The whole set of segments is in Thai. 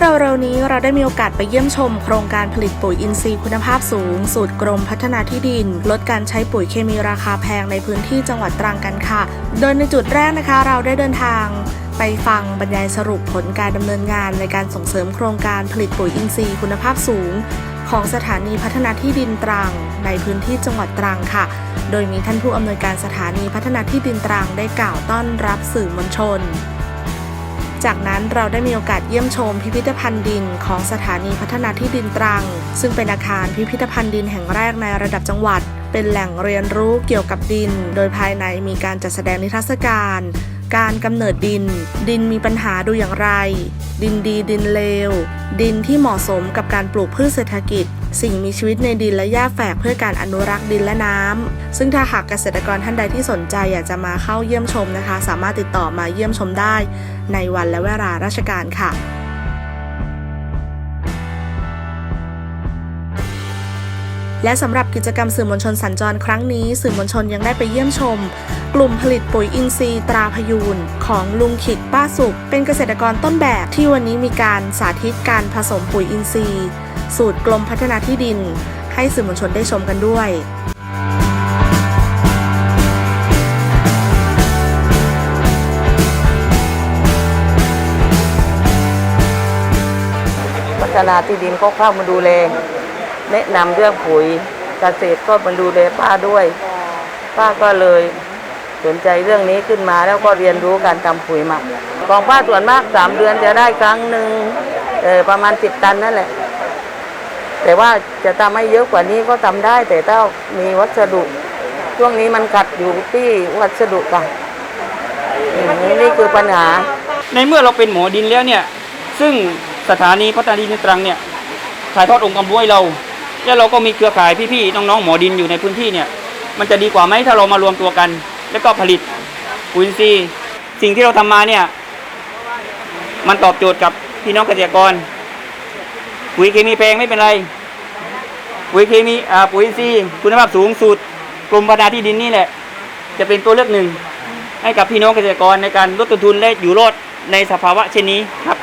เร็วๆนี้เราได้มีโอกาสไปเยี่ยมชมโครงการผลิตปุ๋ยอินทรีย์คุณภาพสูง สูตรกรมพัฒนาที่ดิน ลดการใช้ปุ๋ยเคมีราคาแพงในพื้นที่จังหวัดตรังกันค่ะ โดยในจุดแรกนะคะ เราได้เดินทางไปฟังบรรยายสรุปผลการดำเนินงานในการส่งเสริมโครงการผลิตปุ๋ยอินทรีย์คุณภาพสูง ของสถานีพัฒนาที่ดินตรัง ในพื้นที่จังหวัดตรังค่ะ โดยมีท่านผู้อำนวยการสถานีพัฒนาที่ดินตรังได้กล่าวต้อนรับสื่อมวลชน จากนั้นเราได้มีโอกาสเยี่ยมชมพิพิธภัณฑ์ดินของสถานีพัฒนาที่ดินตรัง ซึ่งเป็นอาคารพิพิธภัณฑ์ดินแห่งแรกในระดับจังหวัด เป็นแหล่งเรียนรู้เกี่ยวกับดิน โดยภายในมีการจัดแสดงนิทรรศการ การกำเนิดดิน ดินมีปัญหาดูอย่างไร ดินดีดินเลว ดินที่เหมาะสมกับการปลูกพืชเศรษฐกิจ สิ่งมีชีวิตในดินและหญ้าแฝกเพื่อการอนุรักษ์ดินและน้ำซึ่งถ้าหากเกษตรกรท่านใดที่สนใจอยากจะมาเข้าเยี่ยมชมนะคะ สามารถติดต่อมาเยี่ยมชมได้ ในวันและเวลาราชการค่ะและสำหรับกิจกรรมสื่อมวลชนสัญจรครั้งนี้ สื่อมวลชนยังได้ไปเยี่ยมชม กลุ่มผลิตปุ๋ยอินทรีย์ตราพยูนของลุงขิดป้าสุข เป็นเกษตรกรต้นแบบที่วันนี้มีการสาธิตการผสมปุ๋ยอินทรีย์ สูตรกรมพัฒนาที่ดิน ให้สื่อมวลชนได้ชมกันด้วยพัฒนาที่ดินก็เข้ามาดูแลแนะนำเรื่องปุ๋ยเกษตรก็มาดูแลป้าด้วย ป้าก็เลยสนใจเรื่องนี้ขึ้นมาแล้วก็เรียนรู้การทำปุ๋ยหมักของป้าส่วนมากสามเดือนจะได้ครั้งหนึ่งประมาณสิบตันนั่นแหละ แต่ว่าจะทำให้เยอะกว่านี้ก็ทำได้ แต่ถ้ามีวัสดุ ช่วงนี้มันขัดอยู่ที่วัสดุค่ะนี่คือปัญหา ในเมื่อเราเป็นหมอดินแล้วเนี่ย ซึ่งสถานีพัฒนาดินตรังเนี่ยถ่ายทอดองค์ความรู้ให้เรา แล้วเราก็มีเครือข่ายพี่ๆน้องๆหมอดินอยู่ในพื้นที่เนี่ย มันจะดีกว่าไหมถ้าเรามารวมตัวกัน แล้วก็ผลิตปุ๋ยอินทรีสิ่งที่เราทำมาเนี่ย มันตอบโจทย์กับพี่น้องเกษตรกร ปุ๋ยเคมีแพงไม่เป็นไร ปุ๋ยเคมีอ่าปุ๋ยอินซีคุณภาพสูงสุดกรมพัฒนาที่ดินนี่แหละ จะเป็นตัวเลือกหนึ่ง ให้กับพี่น้องเกษตรกรในการลดต้นทุนและอยู่รอดในสภาวะเช่นนี้ครับ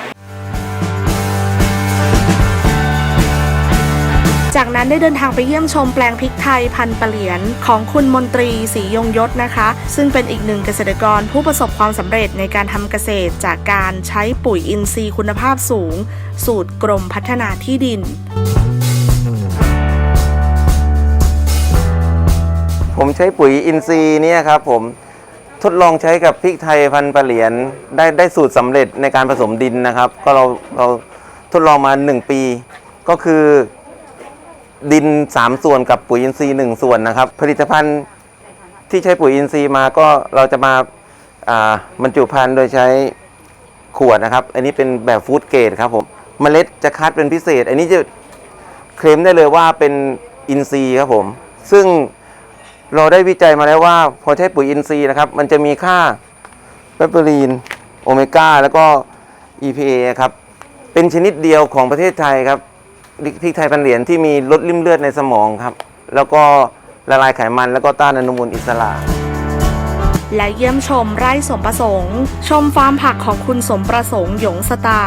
นั้นได้เดินทางไปเยี่ยมชมแปลงพริกไทยพันปะเหลียน ของคุณมนตรีศรียงยศนะคะ ซึ่งเป็นอีกหนึ่งเกษตรกรผู้ประสบความสำเร็จในการทำเกษตร จากการใช้ปุ๋ยอินทรีย์คุณภาพสูง สูตรกรมพัฒนาที่ดิน ผมใช้ปุ๋ยอินทรีย์เนี่ยครับผมทดลองใช้กับพริกไทยพันปะเหลียนได้ได้สูตรสำเร็จในการผสมดินนะครับ ก็เราเราทดลองมา 1 ปี ก็คือ ดิน 3 ส่วนกับปุ๋ยอินทรีย์1ส่วนนะครับ ผลิตภัณฑ์ที่ใช้ปุ๋ยอินทรีย์มาก็เราจะมาบรรจุภัณฑ์โดยใช้ขวดนะครับ อันนี้เป็นแบบฟู้ดเกรดครับผมเมล็ดจะคัดเป็นพิเศษ อันนี้จะเคลมได้เลยว่าเป็นอินทรีย์ครับผม ซึ่งเราได้วิจัยมาแล้วว่า พอใช้ปุ๋ยอินทรีย์นะครับ มันจะมีค่าเปปเปอรีนโอเมก้าแล้วก็ EPA ครับ เป็นชนิดเดียวของประเทศไทยครับ พริกไทยพันเหรียญที่มีลดริ่มเลือดในสมองครับ แล้วก็ละลายไขมันแล้วก็ต้านอนุมูลอิสระ และเยี่ยมชมไร่สมประสงค์ ชมฟาร์มผักของคุณสมประสงค์หยงสตา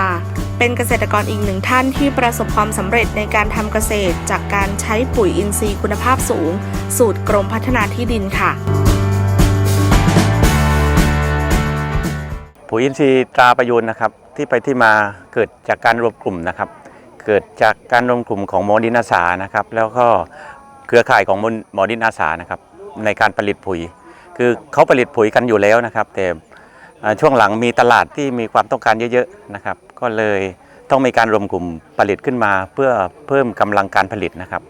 เป็นเกษตรกรอีกหนึ่งท่านที่ประสบความสำเร็จในการทำเกษตร จากการใช้ปุ๋ยอินทรีย์คุณภาพสูง สูตรกรมพัฒนาที่ดินค่ะปุ๋ยอินทรีย์ตราประยูนนะครับที่ไปที่มาเกิดจากการรวมกลุ่มนะครับ เกิดจากการรวมกลุ่มของหมอดินอาสานะครับ แล้วก็เครือข่ายของหมอดินอาสานะครับในการผลิตปุ๋ย คือเขาผลิตปุ๋ยกันอยู่แล้วนะครับ แต่ช่วงหลังมีตลาดที่มีความต้องการเยอะๆนะครับ ก็เลยต้องมีการรวมกลุ่มผลิตขึ้นมาเพื่อเพิ่มกำลังการผลิตนะครับ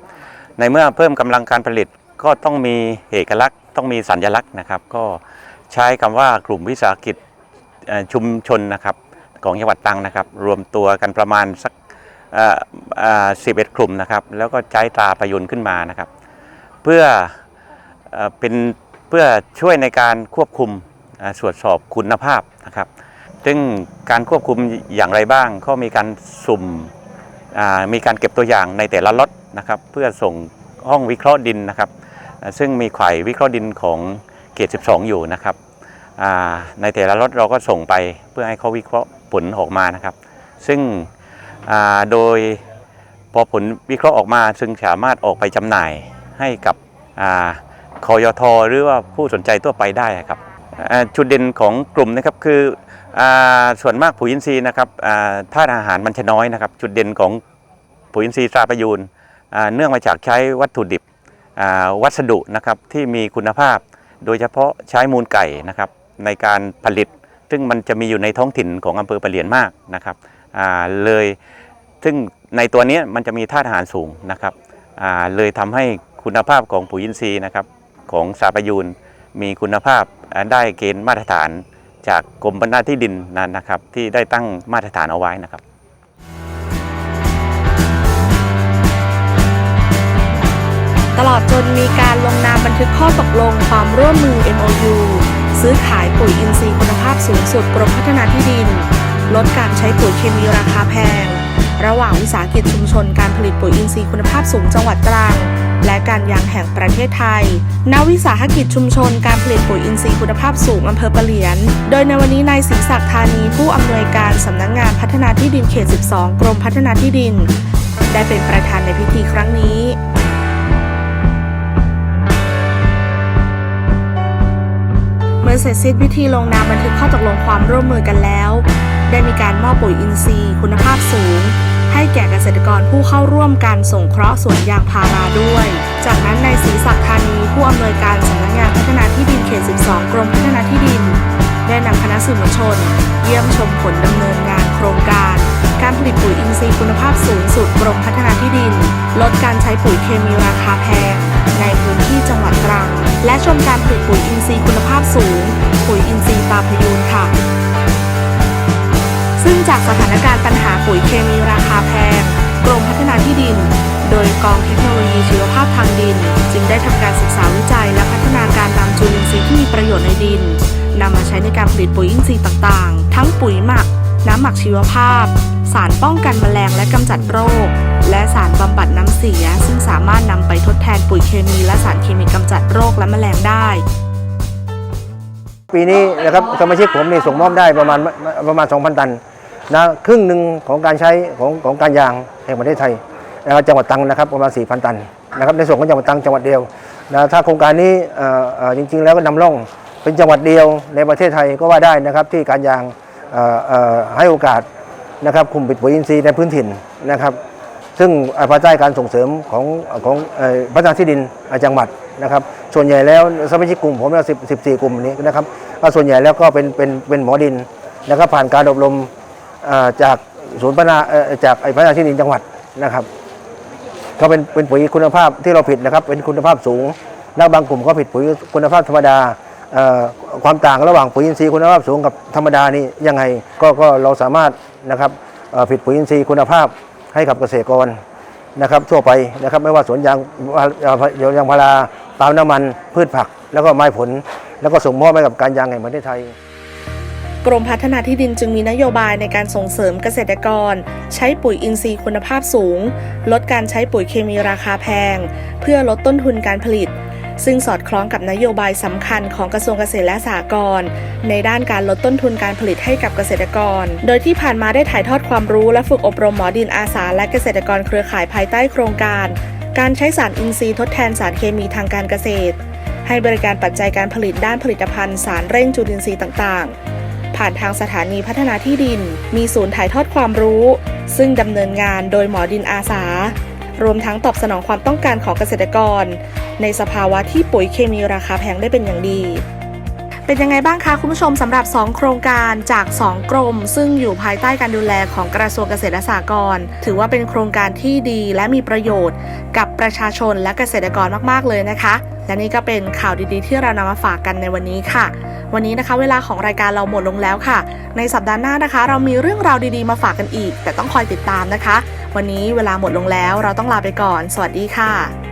ในเมื่อเพิ่มกำลังการผลิตก็ต้องมีเอกลักษณ์ ต้องมีสัญลักษณ์นะครับ ก็ใช้คำว่ากลุ่มวิสาหกิจชุมชนนะครับของจังหวัดตรังนะครับ รวมตัวกันประมาณสัก สิบเอ็ดกลุ่มนะครับ แล้วก็ใช้ตาประยุนขึ้นมานะครับ เพื่อเอ่อเป็นเพื่อช่วยในการควบคุมตรวจสอบคุณภาพนะครับ ซึ่งการควบคุมอย่างไรบ้าง ก็มีการสุ่มมีการเก็บตัวอย่างในแต่ละล็อตนะครับ เพื่อส่งห้องวิเคราะห์ดินนะครับ ซึ่งมีไข่วิเคราะห์ดินของเขต12 อยู่นะครับในแต่ละรถเราก็ส่งไปเพื่อให้เขาวิเคราะห์ผลออกมานะครับ ซึ่ง โดยพอผลวิเคราะห์ออกมาซึ่งสามารถออกไปจำหน่ายให้กับอคอยทหรือว่าผู้สนใจทั่วไปได้ครับจุดเด่นของกลุ่มนะครับคืออส่วนมากปุ๋ยอินทรีย์นะครับธาตุอาหารมันจะน้อยนะครับ จุดเด่นของปุ๋ยอินทรีย์ตราประยูนเนื่องมาจากใช้วัตถุดิบวัสดุนะครับที่มีคุณภาพ โดยเฉพาะใช้มูลไก่นะครับในการผลิต ซึ่งมันจะมีอยู่ในท้องถิ่นของอำเภอปะเหลียนมากนะครับ เลย ซึ่งในตัวนี้มันจะมีธาตุอาหารสูงนะครับเลยทำให้คุณภาพของปุ๋ยอินทรีย์นะครับของสาประยูนมีคุณภาพได้เกณฑ์มาตรฐานจากกรมพัฒนาที่ดินนั้นนะครับ ที่ได้ตั้งมาตรฐานเอาไว้นะครับตลอดจนมีการลงนามบันทึกข้อตกลงความร่วมมือ MOU ซื้อขายปุ๋ยอินทรีย์คุณภาพสูงสุดกรมพัฒนาที่ดิน ลดการใช้ปุ๋ยเคมีราคาแพง ระหว่างวิสาหกิจชุมชนการผลิตปุ๋ยอินทรีย์คุณภาพสูงจังหวัดตรังและการยางแห่งประเทศไทย ณ วิสาหกิจชุมชนการผลิตปุ๋ยอินทรีย์คุณภาพสูงอำเภอปะเหลียน โดยในวันนี้นายศรีศักดิ์ธานีผู้อำนวยการสำนักงงานพัฒนาที่ดินเขต 12 กรมพัฒนาที่ดิน ได้เป็นประธานในพิธีครั้งนี้เมื่อเสร็จสิ้นพิธีลงนามบันทึกข้อตกลงความร่วมมือกันแล้ว ได้มีการมอบปุ๋ยอินทรีย์ คุณภาพสูง ให้แก่เกษตรกรผู้เข้าร่วมการส่งเคราะห์สวนยางพาราด้วย จากนั้นนายศรีศักดิ์ธานีผู้อำนวยการสำนักงานพัฒนาที่ดินเขต 12 กรมพัฒนาที่ดิน ได้นำคณะสื่อมวลชน เยี่ยมชมผลดำเนินงานโครงการ การผลิตปุ๋ยอินทรีย์คุณภาพสูงสุดกรมพัฒนาที่ดิน ลดการใช้ปุ๋ยเคมีราคาแพงในพื้นที่จังหวัดตรัง และชมการผลิตปุ๋ยอินทรีย์คุณภาพสูง ปุ๋ยอินทรีย์ตาพยูนค่ะ ซึ่งจากสถานการณ์ปัญหาปุ๋ยเคมีราคาแพง กรมพัฒนาที่ดิน โดยกองเทคโนโลยีชีวภาพทางดิน จึงได้ทำการศึกษาวิจัยและพัฒนาการนำจุลินทรีย์ที่มีประโยชน์ในดินนำมาใช้ในการผลิตปุ๋ยอินทรีย์ต่างๆ ทั้งปุ๋ยหมัก น้ำหมักชีวภาพ สารป้องกันแมลงและกำจัดโรค และสารบำบัดน้ำเสีย ซึ่งสามารถนำไปทดแทนปุ๋ยเคมีและสารเคมีกำจัดโรคและแมลงได้ปีนี้นะครับสมาชิกผมนี่ส่งมอบได้ประมาณประมาณ 2,000 ตัน นะครึ่งหนึ่งของการใช้ของของการยางแห่งประเทศไทยนะครับจังหวัดตรังนะครับประมาณ 4,000 ตันนะครับในส่วนของจังหวัดตรังจังหวัดเดียวนะถ้าโครงการนี้จริง ๆ แล้วก็นำร่องเป็นจังหวัดเดียวในประเทศไทยก็ว่าได้นะครับที่การยางให้โอกาสนะครับคุมปิดปุ๋ยอินทรีย์ในพื้นถิ่นนะครับ ซึ่งอ่อภายใต้การส่งเสริมของของพัฒนาที่ดินจังหวัดนะครับส่วนใหญ่แล้วสมาชิกกลุ่มผมเราสิบสิบสี่กลุ่มนี้นะครับก็ส่วนใหญ่แล้วก็เป็นเป็นเป็นหมอดินนะครับผ่านการอบรม จากศูนย์พัฒนาจากไอ้พัฒนาที่ดินจังหวัดนะครับก็เป็นเป็นปุ๋ยคุณภาพที่เราผิดนะครับ เป็นคุณภาพสูงแล้วบางกลุ่มก็ผิดปุ๋ยคุณภาพธรรมดาความต่างระหว่างปุ๋ยอินทรีย์คุณภาพสูงกับธรรมดานี่ยังไงก็ก็เราสามารถนะครับผิดปุ๋ยอินทรีย์คุณภาพให้กับเกษตรกรนะครับทั่วไปนะครับไม่ว่าสวนยางยางยางพาราปาล์มน้ำมันพืชผัก แล้วก็ไม้ผล แล้วก็ส่งมอบให้กับการยางแห่งประเทศไทย กรมพัฒนาที่ดินจึงมีนโยบายในการส่งเสริมเกษตรกร ใช้ปุ๋ยอินทรีย์คุณภาพสูง ลดการใช้ปุ๋ยเคมีราคาแพง เพื่อลดต้นทุนการผลิต ซึ่งสอดคล้องกับนโยบายสำคัญของกระทรวงเกษตรและสหกรณ์ในด้านการลดต้นทุนการผลิตให้กับเกษตรกร โดยที่ผ่านมาได้ถ่ายทอดความรู้และฝึกอบรมหมอดินอาสาและเกษตรกรเครือข่ายภายใต้โครงการ การใช้สารอินทรีย์ทดแทนสารเคมีทางการเกษตร ให้บริการปัจจัยการผลิตด้านผลิตภัณฑ์สารเร่งจุลินทรีย์ต่างๆ ผ่านทางสถานีพัฒนาที่ดิน มีศูนย์ถ่ายทอดความรู้ ซึ่งดำเนินงานโดยหมอดินอาสา รวมทั้งตอบสนองความต้องการของเกษตรกร ในสภาวะที่ปุ๋ยเคมีราคาแพงได้เป็นอย่างดี เป็นยังไงบ้างคะคุณผู้ชมสำหรับ 2 โครงการจาก 2 กรม ซึ่งอยู่ภายใต้การดูแลของกระทรวงเกษตรและสหกรณ์ถือว่าเป็นโครงการที่ดีและมีประโยชน์ กับประชาชนและเกษตรกรมากๆเลยนะคะ และนี่ก็เป็นข่าวดีๆ ที่เรานำมาฝากกันในวันนี้ค่ะ วันนี้นะคะเวลาของรายการเราหมดลงแล้วค่ะ ในสัปดาห์หน้านะคะ เรามีเรื่องราวดีๆมาฝากกันอีก แต่ต้องคอยติดตามนะคะ วันนี้เวลาหมดลงแล้ว เราต้องลาไปก่อน สวัสดีค่ะ